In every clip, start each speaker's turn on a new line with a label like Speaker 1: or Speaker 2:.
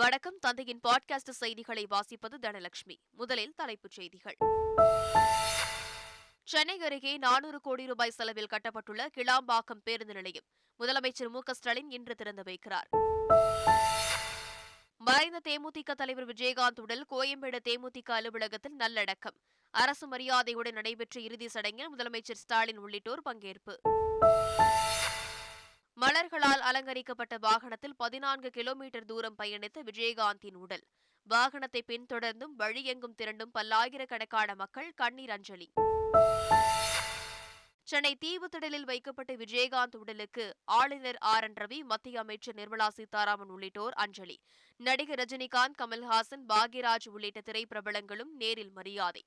Speaker 1: வணக்கம். தந்தையின் பாட்காஸ்ட் செய்திகளை வாசிப்பது தனலட்சுமி. முதலில் தலைப்புச் செய்திகள். சென்னை அருகே நானூறு கோடி ரூபாய் செலவில் கட்டப்பட்டுள்ள கிளாம்பாக்கம் பேருந்து நிலையம். முதலமைச்சர் மு ஸ்டாலின் இன்று திறந்து வைக்கிறார். மறைந்த தேமுதிக தலைவர் விஜயகாந்த் உடல் கோயம்பேடு தேமுதிக அலுவலகத்தில் நல்லடக்கம். அரசு மரியாதையுடன் நடைபெற்ற இறுதி சடங்கில் முதலமைச்சர் ஸ்டாலின் உள்ளிட்டோர் பங்கேற்பு. மலர்களால் அலங்கரிக்கப்பட்ட வாகனத்தில் பதினான்கு கிலோமீட்டர் தூரம் பயணித்த விஜயகாந்தின் உடல். வாகனத்தை பின்தொடர்ந்தும் வழியெங்கும் திரண்டும் பல்லாயிரக்கணக்கான மக்கள் கண்ணீர் அஞ்சலி. சென்னை தீவுத்திடலில் வைக்கப்பட்ட விஜயகாந்த் உடலுக்கு ஆளுநர் ஆர். என். ரவி மத்திய அமைச்சர் நிர்மலா சீதாராமன் உள்ளிட்டோர் அஞ்சலி. நடிகர் ரஜினிகாந்த் கமல்ஹாசன் பாக்யராஜ் உள்ளிட்ட திரைப்பிரபலங்களும் நேரில் மரியாதை.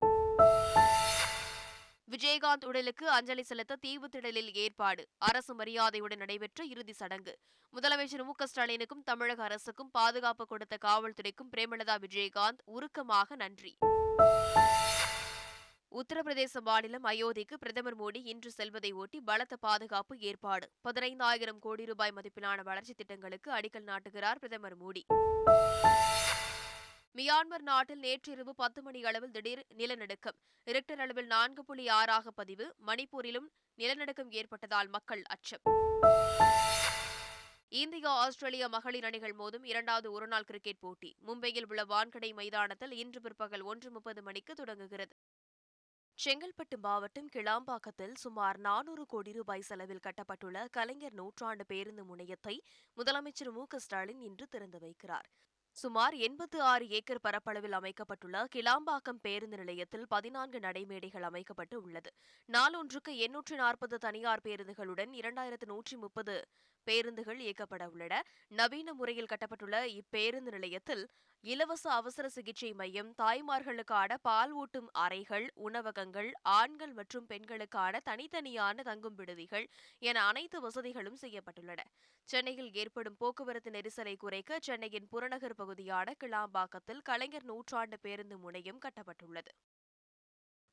Speaker 1: விஜயகாந்த் உடலுக்கு அஞ்சலி செலுத்த தீவுத்திடலில் ஏற்பாடு. அரசு மரியாதையுடன் நடைபெற்ற இறுதி சடங்கு. முதலமைச்சர் மு ஸ்டாலினுக்கும் தமிழக அரசுக்கும் பாதுகாப்பு கொடுத்த காவல்துறைக்கும் பிரேமலதா விஜயகாந்த் உருக்கமாக நன்றி. உத்தரப்பிரதேச மாநிலம் அயோத்திக்கு பிரதமர் மோடி இன்று செல்வதை ஒட்டி பலத்த பாதுகாப்பு ஏற்பாடு. பதினைந்தாயிரம் கோடி ரூபாய் மதிப்பிலான வளர்ச்சித் திட்டங்களுக்கு அடிக்கல் நாட்டுகிறார் பிரதமர் மோடி. மியான்மர் நாட்டில் நேற்றிரவு பத்து மணி அளவில் திடீர் நிலநடுக்கம். ரிக்டர் அளவில் நான்கு புள்ளி ஆறாக பதிவு. மணிப்பூரிலும் நிலநடுக்கம் ஏற்பட்டதால் மக்கள் அச்சம். இந்தியா ஆஸ்திரேலியா மகளிர் அணிகள் மோதும் இரண்டாவது ஒருநாள் கிரிக்கெட் போட்டி. மும்பையில் உள்ள வான்கடை மைதானத்தில் இன்று பிற்பகல் ஒன்று முப்பது மணிக்கு தொடங்குகிறது. செங்கல்பட்டு மாவட்டம் கிளாம்பாக்கத்தில் சுமார் நானூறு கோடி ரூபாய் செலவில் கட்டப்பட்டுள்ள கலைஞர் நூற்றாண்டு பேருந்து முனையத்தை முதலமைச்சர் மு ஸ்டாலின் இன்று திறந்து வைக்கிறார். சுமார் எண்பத்து ஆறு ஏக்கர் பரப்பளவில் அமைக்கப்பட்டுள்ள கிளாம்பாக்கம் பேருந்து நிலையத்தில் பதினான்கு நடைமேடைகள் அமைக்கப்பட்டு உள்ளது. நாளொன்றுக்கு எண்ணூற்று நாற்பது தனியார் பேருந்துகளுடன் இரண்டாயிரத்து நூற்றி முப்பது பேருந்துகள் இயக்கப்பட உள்ளன. நவீன முறையில் கட்டப்பட்டுள்ள இப்பேருந்து நிலையத்தில் இலவச அவசர சிகிச்சை மையம் தாய்மார்களுக்கான பால் ஊட்டும் அறைகள் உணவகங்கள் ஆண்கள் மற்றும் பெண்களுக்கான தனித்தனியான தங்கும் விடுதிகள் என அனைத்து வசதிகளும் செய்யப்பட்டுள்ளன. சென்னையில் ஏற்படும் போக்குவரத்து நெரிசலை குறைக்க சென்னையின் புறநகர் பகுதியான கிளாம்பாக்கத்தில் கலைஞர் நூற்றாண்டு பேருந்து முனையம் கட்டப்பட்டுள்ளது.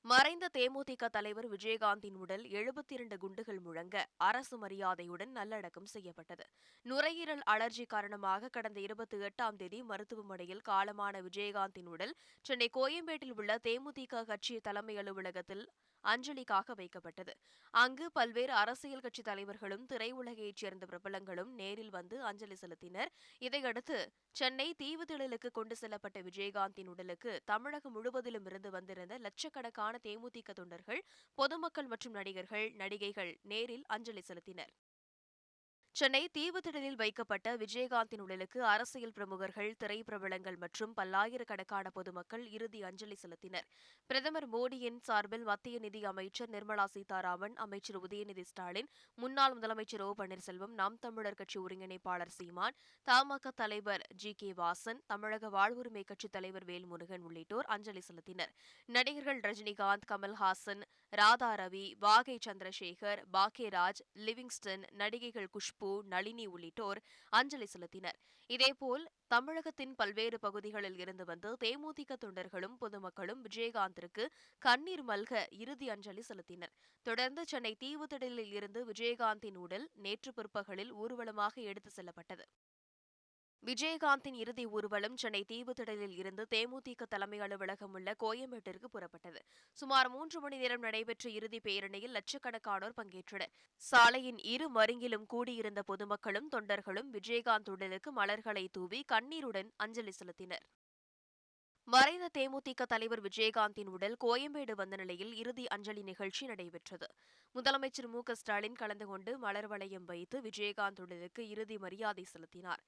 Speaker 1: மறைந்த தேமுதிக தலைவர் விஜயகாந்தின் உடல் எழுபத்தி இரண்டு குண்டுகள் முழங்க அரசு மரியாதையுடன் நல்லடக்கம் செய்யப்பட்டது. நுரையீரல் அலர்ஜி காரணமாக கடந்த இருபத்தி எட்டாம் தேதி மருத்துவமனையில் காலமான விஜயகாந்தின் உடல் சென்னை கோயம்பேட்டில் உள்ள தேமுதிக கட்சி தலைமை அலுவலகத்தில் அஞ்சலிக்காக வைக்கப்பட்டது. அங்கு பல்வேறு அரசியல் கட்சி தலைவர்களும் திரையுலகைச் சேர்ந்த பிரபலங்களும் நேரில் வந்து அஞ்சலி செலுத்தினர். இதையடுத்து சென்னை தீவுத்திடலுக்கு கொண்டு செல்லப்பட்ட விஜயகாந்தின் உடலுக்கு தமிழகம் முழுவதிலும் இருந்து வந்திருந்த லட்சக்கணக்கான தேமுதிக தொண்டர்கள் பொதுமக்கள் மற்றும் நடிகர்கள் நடிகைகள் நேரில் அஞ்சலி செலுத்தினர். சென்னை தீவுத்திடலில் வைக்கப்பட்ட விஜயகாந்தின் உடலுக்கு அரசியல் பிரமுகர்கள் திரைப்பிரபலங்கள் மற்றும் பல்லாயிரக்கணக்கான பொதுமக்கள் இறுதி அஞ்சலி செலுத்தினர். பிரதமர் மோடியின் சார்பில் மத்திய நிதி அமைச்சர் நிர்மலா சீதாராமன் அமைச்சர் உதயநிதி ஸ்டாலின் முன்னாள் முதலமைச்சர் ஓ பன்னீர்செல்வம் நாம் தமிழர் கட்சி ஒருங்கிணைப்பாளர் சீமான் தமாக தலைவர் ஜி கே வாசன் தமிழக வாழ்வுரிமை கட்சித் தலைவர் வேல்முருகன் உள்ளிட்டோர் அஞ்சலி செலுத்தினர். நடிகர்கள் ரஜினிகாந்த் கமல்ஹாசன் ராதா ரவி வாகை சந்திரசேகர் பாக்யராஜ் லிவிங்ஸ்டன் நடிகைகள் குஷ்பு குஷ்பு நளினி உள்ளிட்டோர் அஞ்சலி செலுத்தினர். இதேபோல் தமிழகத்தின் பல்வேறு பகுதிகளில் இருந்து வந்து தேமுதிக தொண்டர்களும் பொதுமக்களும் விஜயகாந்திற்கு கண்ணீர் மல்க இறுதி அஞ்சலி செலுத்தினர். தொடர்ந்து சென்னை தீவுத்திடலில் இருந்து விஜயகாந்தின் உடல் நேற்று பிற்பகலில் ஊர்வலமாக எடுத்து செல்லப்பட்டது. விஜயகாந்தின் இறுதி ஊர்வலம் சென்னை தீவுத்திடலில் இருந்து தேமுதிக தலைமை அலுவலகம் உள்ள கோயம்பேட்டிற்கு புறப்பட்டது. சுமார் மூன்று மணி நேரம் நடைபெற்ற இறுதி பேரணியில் லட்சக்கணக்கானோர் பங்கேற்றனர். சாலையின் இரு மருங்கிலும் கூடியிருந்த பொதுமக்களும் தொண்டர்களும் விஜயகாந்த் உடலுக்கு மலர்களை தூவி கண்ணீருடன் அஞ்சலி செலுத்தினர். மறைந்த தேமுதிக தலைவர் விஜயகாந்தின் உடல் கோயம்பேடு வந்த நிலையில் இறுதி அஞ்சலி நிகழ்ச்சி நடைபெற்றது. முதலமைச்சர் மு ஸ்டாலின் கலந்து கொண்டு மலர் வளையம் வைத்து விஜயகாந்த் உடலுக்கு இறுதி மரியாதை செலுத்தினார்.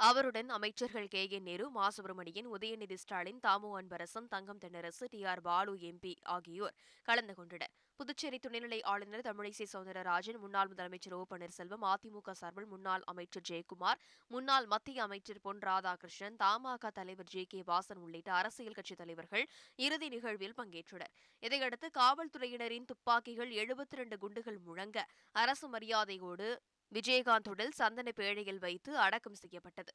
Speaker 1: அவருடன் அமைச்சர்கள் கே. என் நேரு மா. Subramanian Udhayanidhi Stalin Thamo Anbarasan Thangam Thennarasu T. R. Baalu MP ஆகியோர் கலந்து கொண்டனர். புதுச்சேரி துணைநிலை ஆளுநர் தமிழிசை சவுந்தரராஜன் முன்னாள் முதலமைச்சர் ஓ. பன்னீர்செல்வம் அதிமுக சார்பில் முன்னாள் அமைச்சர் ஜெயக்குமார் முன்னாள் மத்திய அமைச்சர் பொன் ராதாகிருஷ்ணன் தமாக தலைவர் ஜே. கே. வாசன் உள்ளிட்ட அரசியல் கட்சித் தலைவர்கள் இறுதி நிகழ்வில் பங்கேற்றனர். இதையடுத்து காவல்துறையினரின் துப்பாக்கிகள் எழுபத்தி இரண்டு குண்டுகள் முழங்க அரசு மரியாதையோடு விஜயகாந்த் உடல் சந்தன பேழையில் வைத்து அடக்கம் செய்யப்பட்டது.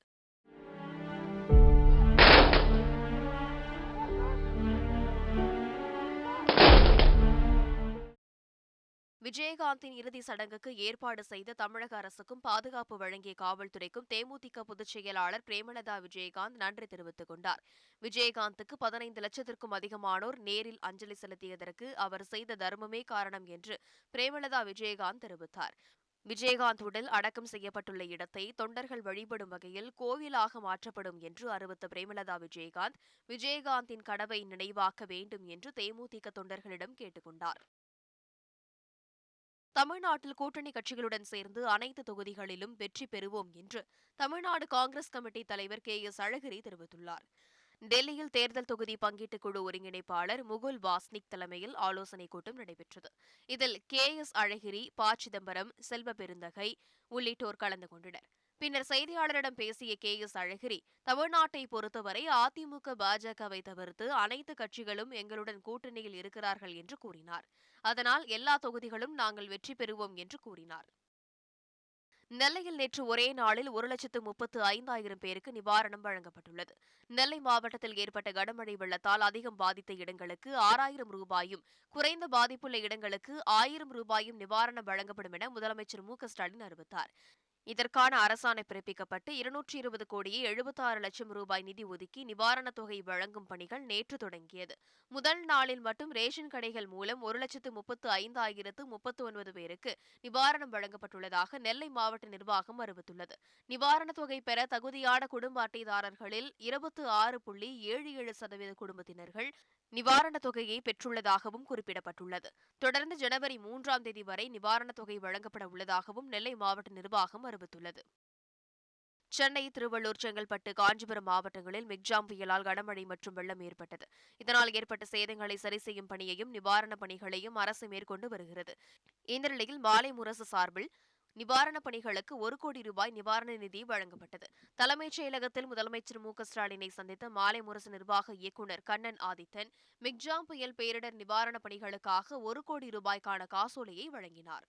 Speaker 1: விஜயகாந்தின் இறுதி சடங்குக்கு ஏற்பாடு செய்த தமிழக அரசுக்கும் பாதுகாப்பு வழங்கிய காவல்துறைக்கும் தேமுதிக பொதுச் செயலாளர் பிரேமலதா விஜயகாந்த் நன்றி தெரிவித்துக் கொண்டார். விஜயகாந்துக்கு பதினைந்து லட்சத்திற்கும் அதிகமானோர் நேரில் அஞ்சலி செலுத்தியதற்கு அவர் செய்த தர்மமே காரணம் என்று பிரேமலதா விஜயகாந்த் தெரிவித்தார். விஜயகாந்த் உடல் அடக்கம் செய்யப்பட்டுள்ள இடத்தை தொண்டர்கள் வழிபடும் வகையில் கோவிலாக மாற்றப்படும் என்று அறிவித்த பிரேமலதா விஜயகாந்த் விஜயகாந்தின் கனவை நினைவாக்க வேண்டும் என்று தேமுதிக தொண்டர்களிடம் கேட்டுக்கொண்டார். தமிழ்நாட்டில் கூட்டணி கட்சிகளுடன் சேர்ந்து அனைத்து தொகுதிகளிலும் வெற்றி பெறுவோம் என்று தமிழ்நாடு காங்கிரஸ் கமிட்டி தலைவர் கே எஸ் அழகிரி தெரிவித்துள்ளார். டெல்லியில் தேர்தல் தொகுதி பங்கீட்டுக் குழு ஒருங்கிணைப்பாளர் முகுல் வாஸ்னிக் தலைமையில் ஆலோசனைக் கூட்டம் நடைபெற்றது. இதில் கே. எஸ். அழகிரி ப. சிதம்பரம் செல்வ பெருந்தகை உள்ளிட்டோர் கலந்து கொண்டனர். பின்னர் செய்தியாளரிடம் பேசிய கே. எஸ். அழகிரி தமிழ்நாட்டை பொறுத்தவரை அதிமுக பாஜகவை தவிர்த்து அனைத்து கட்சிகளும் எங்களுடன் கூட்டணியில் இருக்கிறார்கள் என்று கூறினார். அதனால் எல்லா தொகுதிகளும் நாங்கள் வெற்றி பெறுவோம் என்று கூறினார். நெல்லையில் நேற்று ஒரே நாளில் ஒரு லட்சத்து முப்பத்து ஐந்தாயிரம் பேருக்கு நிவாரணம் வழங்கப்பட்டுள்ளது. நெல்லை மாவட்டத்தில் ஏற்பட்ட கனமழை வெள்ளத்தால் அதிகம் பாதித்த இடங்களுக்கு ஆறாயிரம் ரூபாயும் குறைந்த பாதிப்புள்ள இடங்களுக்கு ஆயிரம் ரூபாயும் நிவாரணம் வழங்கப்படும் என முதலமைச்சர் மு ஸ்டாலின் அறிவித்தார். இதற்கான அரசாணை பிறப்பிக்கப்பட்டு இருநூற்றி இருபது கோடியே எழுபத்தாறு லட்சம் ரூபாய் நிதி ஒதுக்கி நிவாரணத் தொகை வழங்கும் பணிகள் நேற்று தொடங்கியது. முதல் நாளில் மட்டும் ரேஷன் கடைகள் மூலம் ஒரு லட்சத்து முப்பத்து ஐந்தாயிரத்து முப்பத்து ஒன்பது பேருக்கு நிவாரணம் வழங்கப்பட்டுள்ளதாக நெல்லை மாவட்ட நிர்வாகம் அறிவித்துள்ளது. நிவாரணத் தொகை பெற தகுதியான குடும்ப அட்டைதாரர்களில் இருபத்து ஆறு புள்ளி ஏழு ஏழு சதவீத குடும்பத்தினர்கள் நிவாரணத் தொகையை பெற்றுள்ளதாகவும் குறிப்பிடப்பட்டுள்ளது. தொடர்ந்து ஜனவரி மூன்றாம் தேதி வரை நிவாரணத் தொகை வழங்கப்பட உள்ளதாகவும் நெல்லை மாவட்ட நிர்வாகம் அறிவித்துள்ளது சென்னை திருவள்ளூர் செங்கல்பட்டு காஞ்சிபுரம் மாவட்டங்களில் மிக்ஜாம் புயலால் கனமழை மற்றும் வெள்ளம் ஏற்பட்டது. இதனால் ஏற்பட்ட சேதங்களை சரி செய்யும் பணியையும் நிவாரணப் பணிகளையும் அரசு மேற்கொண்டு வருகிறது. இந்த நிலையில் மாலை முரசு சார்பில் நிவாரணப் பணிகளுக்கு ஒரு கோடி ரூபாய் நிவாரண நிதி வழங்கப்பட்டது. தலைமைச் செயலகத்தில் முதலமைச்சர் மு ஸ்டாலினை சந்தித்த மாலை முரசு நிர்வாக இயக்குநர் கண்ணன் ஆதித்தன் மிக்ஜாம் புயல் பேரிடர் நிவாரணப் பணிகளுக்காக ஒரு கோடி ரூபாய்க்கான காசோலையை வழங்கினார்.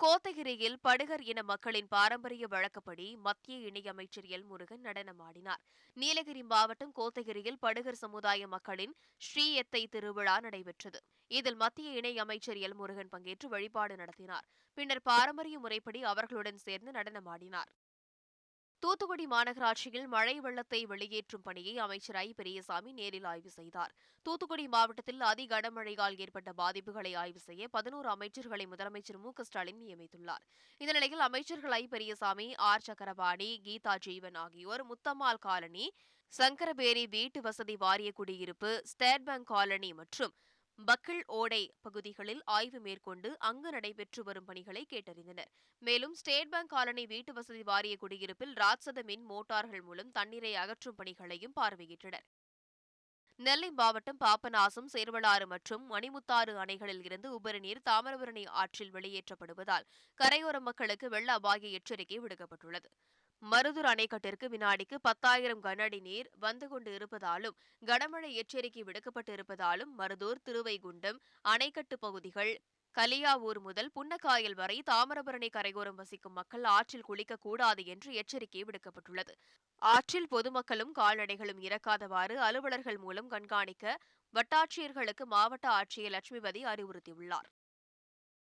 Speaker 1: கோத்தகிரியில் படுகர் இன மக்களின் பாரம்பரிய வழக்கப்படி மத்திய இணையமைச்சர் எல் முருகன் நடனமாடினார். நீலகிரி மாவட்டம் கோத்தகிரியில் படுகர் சமுதாய மக்களின் ஸ்ரீ எத்தை திருவிழா நடைபெற்றது. இதில் மத்திய இணையமைச்சர் எல் முருகன் பங்கேற்று வழிபாடு நடத்தினார். பின்னர் பாரம்பரிய முறைப்படி அவர்களுடன் சேர்ந்து நடனமாடினார். தூத்துக்குடி மாநகராட்சியில் மழை வெள்ளத்தை வெளியேற்றும் பணியை அமைச்சர் ஐ. பெரியசாமி நேரில் ஆய்வு செய்தார். தூத்துக்குடி மாவட்டத்தில் அதி கனமழையால் ஏற்பட்ட பாதிப்புகளை ஆய்வு செய்ய பதினோரு அமைச்சர்களை முதலமைச்சர் மு. ஸ்டாலின் நியமித்துள்ளார். இந்த நிலையில் அமைச்சர்கள் ஐ. பெரியசாமி ஆர். சக்கரபாணி கீதா ஜீவன் ஆகியோர் முத்தம்மாள் காலனி சங்கரபேரி வீட்டு வசதி வாரிய குடியிருப்பு ஸ்டேட் பேங்க் காலனி மற்றும் பக்கிள் ஓடை பகுதிகளில் ஆய்வு மேற்கொண்டு அங்கு நடைபெற்று வரும் பணிகளை கேட்டறிந்தனர். மேலும் ஸ்டேட் பேங்க் காலனி வீட்டு வசதி வாரிய குடியிருப்பில் ராட்சத மின் மோட்டார்கள் மூலம் தண்ணீரை அகற்றும் பணிகளையும் பார்வையிட்டனர். நெல்லை மாவட்டம் பாபநாசம் சேர்வலாறு மற்றும் மணிமுத்தாறு அணைகளில் இருந்து உபரிநீர் தாமிரபரணி ஆற்றில் வெளியேற்றப்படுவதால் கரையோர மக்களுக்கு வெள்ள அபாய எச்சரிக்கை விடுக்கப்பட்டுள்ளது. மருதூர் அணைக்கட்டிற்கு வினாடிக்கு பத்தாயிரம் கனஅடி நீர் வந்து கொண்டு இருப்பதாலும் கனமழை எச்சரிக்கை விடுக்கப்பட்டு இருப்பதாலும் மருதூர் திருவைகுண்டம் அணைக்கட்டு பகுதிகள் கலியாவூர் முதல் புன்னக்காயல் வரை தாமிரபரணி கரையோரம் வசிக்கும் மக்கள் ஆற்றில் குளிக்கக்கூடாது என்று எச்சரிக்கை விடுக்கப்பட்டுள்ளது. ஆற்றில் பொதுமக்களும் கால்நடைகளும் இறக்காதவாறு அலுவலர்கள் மூலம் கண்காணிக்க வட்டாட்சியர்களுக்கு மாவட்ட ஆட்சியர் லட்சுமிபதி அறிவுறுத்தியுள்ளார்.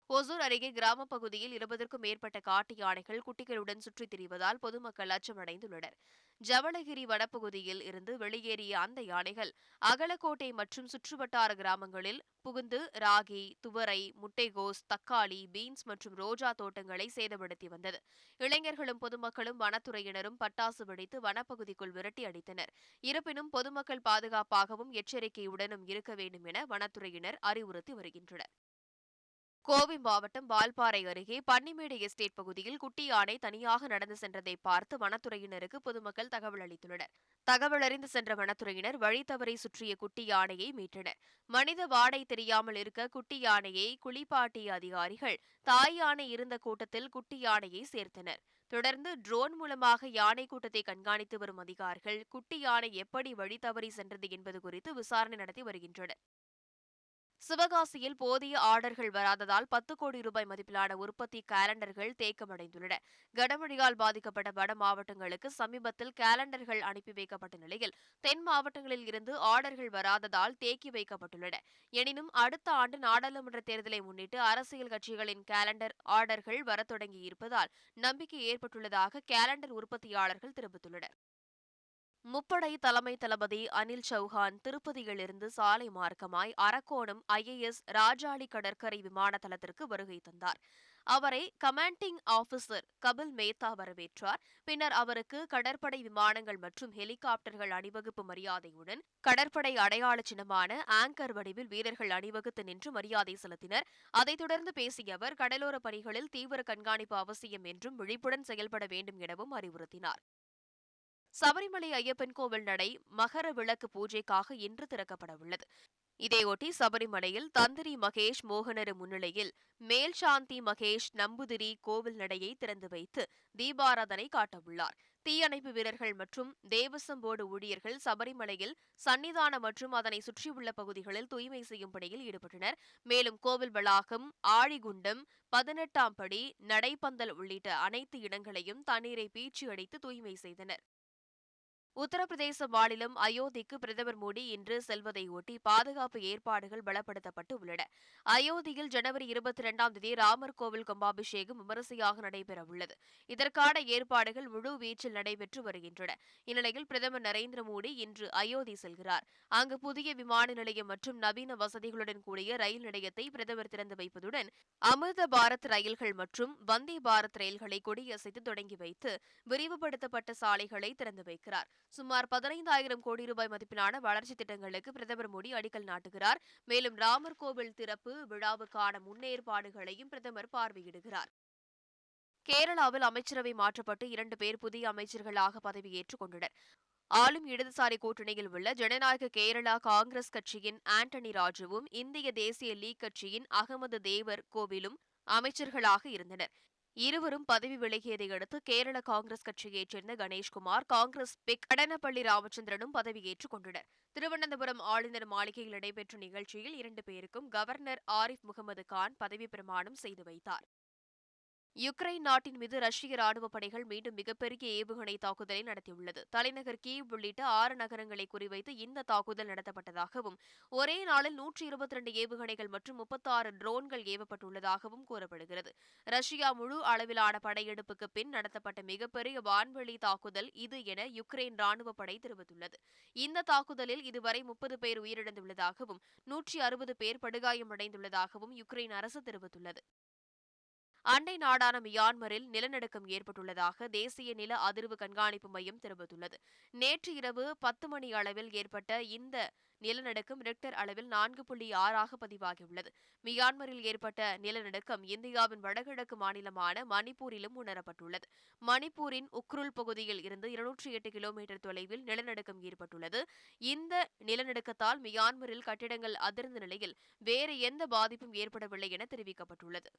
Speaker 1: ஒசூர் அருகே கிராம பகுதியில் இருபதற்கும் மேற்பட்ட காட்டு யானைகள் குட்டிகளுடன் சுற்றித் திரிவதால் பொதுமக்கள் அச்சமடைந்துள்ளனர். ஜவளகிரி வனப்பகுதியில் இருந்து வெளியேறிய அந்த யானைகள் அகலக்கோட்டை மற்றும் சுற்றுவட்டார கிராமங்களில் புகுந்து ராகி துவரை முட்டைகோஸ் தக்காளி பீன்ஸ் மற்றும் ரோஜா தோட்டங்களை சேதப்படுத்தி வந்தது. இளைஞர்களும் பொதுமக்களும் வனத்துறையினரும் பட்டாசு வெடித்து வனப்பகுதிக்குள் விரட்டி அடித்தனர். இருப்பினும் பொதுமக்கள் பாதுகாப்பாகவும் எச்சரிக்கையுடனும் இருக்க வேண்டும் என வனத்துறையினர் அறிவுறுத்தி வருகின்றனர். கோவை மாவட்டம் வால்பாறை அருகே பன்னிமேடு எஸ்டேட் பகுதியில் குட்டி யானை தனியாக நடந்து சென்றதை பார்த்து வனத்துறையினருக்கு பொதுமக்கள் தகவல் அளித்துள்ளனர். தகவல் அறிந்து சென்ற வனத்துறையினர் வழி சுற்றிய குட்டி யானையை மீட்டனர். மனித வாடை தெரியாமல் இருக்க குட்டி யானையை குளிப்பாட்டிய அதிகாரிகள் தாய் யானை இருந்த கூட்டத்தில் குட்டி யானையை சேர்த்தனர். தொடர்ந்து ட்ரோன் மூலமாக யானை கூட்டத்தை கண்காணித்து வரும் அதிகாரிகள் குட்டி யானை எப்படி வழி தவறி சென்றது என்பது குறித்து விசாரணை நடத்தி வருகின்றனர். சிவகாசியில் போதிய ஆர்டர்கள் வராததால் பத்து கோடி ரூபாய் மதிப்பிலான உற்பத்தி கேலண்டர்கள் தேக்கமடைந்துள்ளன. கனமழையால் பாதிக்கப்பட்ட வட மாவட்டங்களுக்கு சமீபத்தில் கேலண்டர்கள் அனுப்பி வைக்கப்பட்ட நிலையில் தென் மாவட்டங்களில் இருந்து ஆர்டர்கள் வராததால் தேக்கி வைக்கப்பட்டுள்ளன. எனினும் அடுத்த ஆண்டு நாடாளுமன்ற தேர்தலை முன்னிட்டு அரசியல் கட்சிகளின் கேலண்டர் ஆர்டர்கள் வரத் தொடங்கியிருப்பதால் நம்பிக்கை ஏற்பட்டுள்ளதாக கேலண்டர் உற்பத்தியாளர்கள் தெரிவித்துள்ளனர். முப்படை தலைமை தளபதி அனில் சௌஹான் திருப்பதியிலிருந்து சாலை மார்க்கமாய் அரக்கோணம் ஐஏஎஸ் ராஜாளி கடற்கரை விமான தளத்திற்கு வருகை தந்தார். அவரை கமாண்டிங் ஆபீசர் கபில் மேத்தா வரவேற்றார். பின்னர் அவருக்கு கடற்படை விமானங்கள் மற்றும் ஹெலிகாப்டர்கள் அணிவகுப்பு மரியாதையுடன் கடற்படை அடையாள சின்னமான ஆங்கர் வடிவில் வீரர்கள் அணிவகுத்து நின்று மரியாதை செலுத்தினர். அதைத் தொடர்ந்து பேசிய அவர் கடலோர பணிகளில் தீவிர கண்காணிப்பு அவசியம் என்றும் விழிப்புடன் செயல்பட வேண்டும் எனவும் அறிவுறுத்தினார். சபரிமலை ஐயப்பன் கோவில் நடை மகர விளக்கு பூஜைக்காக இன்று திறக்கப்பட உள்ளது இதையொட்டி சபரிமலையில் தந்திரி மகேஷ் மோகனரு முன்னிலையில் மேல்சாந்தி மகேஷ் நம்புதிரி கோவில் நடையை திறந்து வைத்து தீபாராதனை காட்டவுள்ளார். தீயணைப்பு வீரர்கள் மற்றும் தேவசம் போர்டு ஊழியர்கள் சபரிமலையில் சன்னிதான மற்றும் அதனை சுற்றியுள்ள பகுதிகளில் தூய்மை செய்யும் பணியில் ஈடுபட்டனர். மேலும் கோவில் வளாகம் ஆழிகுண்டம் பதினெட்டாம் படி நடைப்பந்தல் உள்ளிட்ட அனைத்து இடங்களையும் தண்ணீரை பீச்சி அடித்து தூய்மை செய்தனர். உத்தரப்பிரதேச மாநிலம் அயோத்திக்கு பிரதமர் மோடி இன்று செல்வதையொட்டி பாதுகாப்பு ஏற்பாடுகள் பலப்படுத்தப்பட்டு உள்ளன அயோத்தியில் ஜனவரி இருபத்தி இரண்டாம் தேதி ராமர் கோவில் கும்பாபிஷேகம் விமரிசையாக நடைபெறவுள்ளது. இதற்கான ஏற்பாடுகள் முழு வீச்சில் நடைபெற்று வருகின்றன. இந்நிலையில் பிரதமர் நரேந்திர மோடி இன்று அயோத்தி செல்கிறார். அங்கு புதிய விமான நிலையம் மற்றும் நவீன வசதிகளுடன் கூடிய ரயில் நிலையத்தை பிரதமர் திறந்து வைப்பதுடன் அமிர்த பாரத் ரயில்கள் மற்றும் வந்தே பாரத் ரயில்களை கொடியசைத்து தொடங்கி வைத்து விரிவுபடுத்தப்பட்ட சாலைகளை திறந்து வைக்கிறார். சுமார் பதினைந்தாயிரம் கோடி ரூபாய் மதிப்பிலான வளர்ச்சி திட்டங்களுக்கு பிரதமர் மோடி அடிக்கல் நாட்டுகிறார். மேலும் ராமர் கோவில் திறப்பு விழாவுக்கான முன்னேற்பாடுகளையும் பிரதமர் பார்வையிடுகிறார். கேரளாவில் அமைச்சரவை மாற்றப்பட்டு இரண்டு பேர் புதிய அமைச்சர்களாக பதவியேற்றுக் கொண்டனர். ஆளும் இடதுசாரி கூட்டணியில் உள்ள ஜனநாயக கேரளா காங்கிரஸ் கட்சியின் ஆண்டனி ராஜுவும் இந்திய தேசிய லீக் கட்சியின் அகமது தேவர் கோவிலும் அமைச்சர்களாக இருந்தனர். இருவரும் பதவி விலகியதை அடுத்து கேரள காங்கிரஸ் கட்சியைச் சேர்ந்த கணேஷ்குமார் காங்கிரஸ் பிக் கடனப்பள்ளி ராமச்சந்திரனும் பதவியேற்றுக் கொண்டனர். திருவனந்தபுரம் ஆளுநர் மாளிகையில் நடைபெற்ற நிகழ்ச்சியில் இரண்டு பேருக்கும் கவர்னர் ஆரிஃப் முகமது கான் பதவி பிரமாணம் செய்து வைத்தார். யுக்ரைன் நாட்டின் மீது ரஷ்ய ராணுவ படைகள் மீண்டும் மிகப்பெரிய ஏவுகணை தாக்குதலை நடத்தியுள்ளது. தலைநகர் கீவ் உள்ளிட்ட ஆறு நகரங்களை குறிவைத்து இந்த தாக்குதல் நடத்தப்பட்டதாகவும் ஒரே நாளில் நூற்றி இருபத்தி இரண்டு ஏவுகணைகள் மற்றும் முப்பத்தாறு ட்ரோன்கள் ஏவப்பட்டுள்ளதாகவும் கூறப்படுகிறது. ரஷ்யா முழு அளவிலான படையெடுப்புக்கு பின் நடத்தப்பட்ட மிகப்பெரிய வான்வெளி தாக்குதல் இது என யுக்ரைன் ராணுவ படை தெரிவித்துள்ளது. இந்த தாக்குதலில் இதுவரை முப்பது பேர் உயிரிழந்துள்ளதாகவும் நூற்றி அறுபது பேர் படுகாயமடைந்துள்ளதாகவும் யுக்ரைன் அரசு தெரிவித்துள்ளது. அண்டை நாடான மியான்மரில் நிலநடுக்கம் ஏற்பட்டுள்ளதாக தேசிய நில அதிர்வு கண்காணிப்பு மையம் தெரிவித்துள்ளது. நேற்று இரவு பத்து மணி அளவில் ஏற்பட்ட இந்த நிலநடுக்கம் ரிக்டர் அளவில் நான்கு புள்ளி ஆறாக பதிவாகியுள்ளது. மியான்மரில் ஏற்பட்ட நிலநடுக்கம் இந்தியாவின் வடகிழக்கு மாநிலமான மணிப்பூரிலும் உணரப்பட்டுள்ளது. மணிப்பூரின் உக்ருல் பகுதியில் இருந்து இருநூற்றி எட்டு கிலோமீட்டர் தொலைவில் நிலநடுக்கம் ஏற்பட்டுள்ளது. இந்த நிலநடுக்கத்தால் மியான்மரில் கட்டிடங்கள் அதிர்ந்த நிலையில் வேறு எந்த பாதிப்பும் ஏற்படவில்லை என தெரிவிக்கப்பட்டுள்ளது.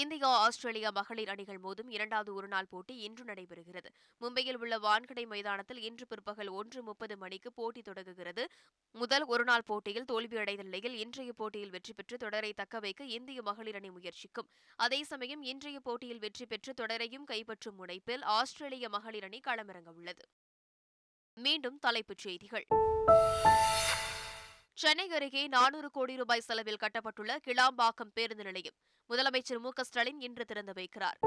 Speaker 1: இந்தியா ஆஸ்திரேலியா மகளிர் அணிகள் மோதும் இரண்டாவது ஒருநாள் போட்டி இன்று நடைபெறுகிறது. மும்பையில் உள்ள வான்கடை மைதானத்தில் இன்று பிற்பகல் ஒன்று முப்பது மணிக்கு போட்டி தொடங்குகிறது. முதல் ஒருநாள் போட்டியில் தோல்வியடைந்த நிலையில் இன்றைய போட்டியில் வெற்றி பெற்று தொடரை தக்கவைக்க இந்திய மகளிர் அணி முயற்சிக்கும். அதே சமயம் இன்றைய போட்டியில் வெற்றி பெற்று தொடரையும் கைப்பற்றும் முனைப்பில் ஆஸ்திரேலிய மகளிர் அணி களமிறங்க உள்ளது. மீண்டும் தலைப்புச் செய்திகள். சென்னை அருகே நானூறு கோடி ரூபாய் செலவில் கட்டப்பட்டுள்ள கிளாம்பாக்கம் பேருந்து நிலையம். முதலமைச்சர் மு ஸ்டாலின் இன்று திறந்து வைக்கிறார்.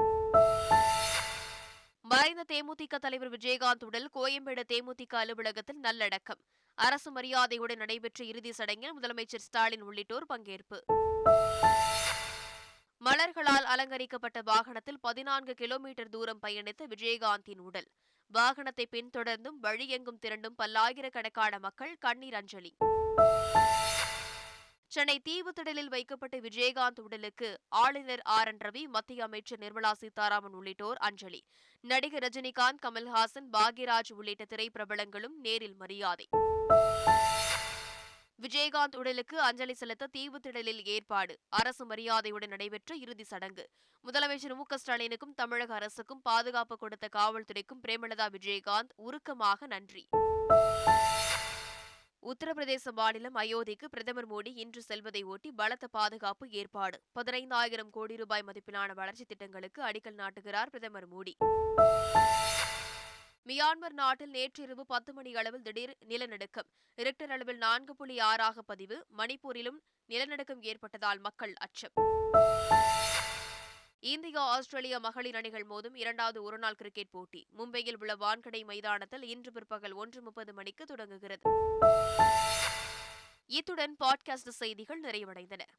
Speaker 1: மறைந்த தேமுதிக தலைவர் விஜயகாந்த் உடல் கோயம்பேடு தேமுதிக அலுவலகத்தில் நல்லடக்கம். அரசு மரியாதையுடன் நடைபெற்ற இறுதி சடங்கில் முதலமைச்சர் ஸ்டாலின் உள்ளிட்டோர் பங்கேற்பு. மலர்களால் அலங்கரிக்கப்பட்ட வாகனத்தில் பதினான்கு கிலோமீட்டர் தூரம் பயணித்த விஜயகாந்தின் உடல். வாகனத்தை பின்தொடர்ந்தும் வழியெங்கும் திரண்டும் பல்லாயிரக்கணக்கான மக்கள் கண்ணீர் அஞ்சலி. சென்னை தீவுத்திடலில் வைக்கப்பட்ட விஜயகாந்த் உடலுக்கு ஆளுநர் ஆர் என் ரவி மத்திய அமைச்சர் நிர்மலா சீதாராமன் உள்ளிட்டோர் அஞ்சலி. நடிகர் ரஜினிகாந்த் கமல்ஹாசன் பாக்யராஜ் உள்ளிட்ட திரைப்பிரபலங்களும் நேரில் மரியாதை. விஜயகாந்த் உடலுக்கு அஞ்சலி செலுத்த தீவுத்திடலில் ஏற்பாடு. அரசு மரியாதையுடன் நடைபெற்ற இறுதி சடங்கு. முதலமைச்சர் மு ஸ்டாலினுக்கும் தமிழக அரசுக்கும் பாதுகாப்பு கொடுத்த காவல்துறைக்கும் பிரேமலதா விஜயகாந்த் உருக்கமாக நன்றி. உத்தரப்பிரதேச மாநிலம் அயோத்திக்கு பிரதமர் மோடி இன்று செல்வதை ஒட்டி பலத்த பாதுகாப்பு ஏற்பாடு. பதினைந்தாயிரம் கோடி ரூபாய் மதிப்பிலான வளர்ச்சித் திட்டங்களுக்கு அடிக்கல் நாட்டுகிறார் பிரதமர் மோடி. மியான்மர் நாட்டில் நேற்றிரவு பத்து மணி அளவில் திடீர் நிலநடுக்கம். ரிக்டர் அளவில் நான்கு புள்ளி ஆறாக பதிவு. மணிப்பூரிலும் நிலநடுக்கம் ஏற்பட்டதால் மக்கள் அச்சம். இந்தியா ஆஸ்திரேலியா மகளிர் அணிகள் மோதும் இரண்டாவது ஒருநாள் கிரிக்கெட் போட்டி. மும்பையில் உள்ள வான்கடை மைதானத்தில் இன்று பிற்பகல் ஒன்று முப்பது மணிக்கு தொடங்குகிறது. இத்துடன் பாட்காஸ்ட் செய்திகள் நிறைவடைந்தன.